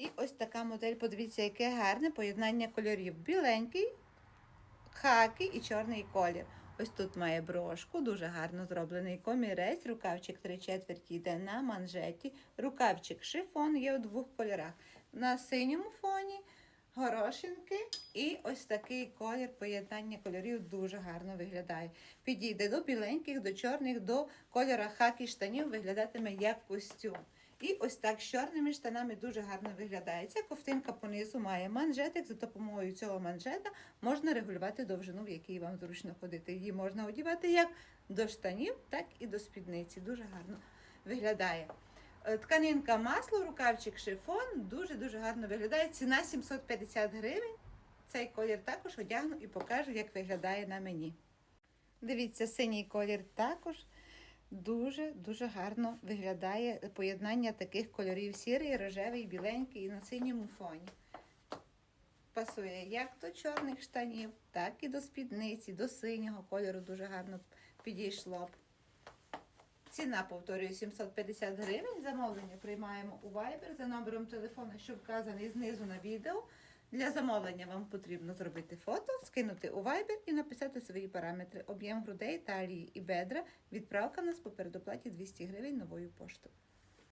І ось така модель, подивіться, яке гарне поєднання кольорів. Біленький, хакі і чорний колір. Ось тут має брошку, дуже гарно зроблений комірець, рукавчик три четверті йде на манжеті, рукавчик шифон є у двох кольорах. На синьому фоні горошинки і ось такий колір, поєднання кольорів дуже гарно виглядає. Підійде до біленьких, до чорних, до кольора хакі штанів виглядатиме як костюм. І ось так з чорними штанами дуже гарно виглядає. Ця ковтинка понизу має манжетик. За допомогою цього манжета можна регулювати довжину, в якій вам зручно ходити. Її можна одягати як до штанів, так і до спідниці. Дуже гарно виглядає. Е, Тканинка масло, рукавчик шифон, дуже-дуже гарно виглядає. Ціна 750 гривень. Цей колір також одягну і покажу, як виглядає на мені. Дивіться, синій колір також дуже-дуже гарно виглядає поєднання таких кольорів: сірий, рожевий, біленький і на синьому фоні. Пасує як до чорних штанів, так і до спідниці, до синього кольору дуже гарно підійшло б. Ціна, повторюю, 750 гривень. Замовлення приймаємо у Viber за номером телефону, що вказаний знизу на відео. Для замовлення вам потрібно зробити фото, скинути у Viber і написати свої параметри, об'єм грудей, талії і бедра. Відправка нас по передоплаті 200 гривень новою поштою.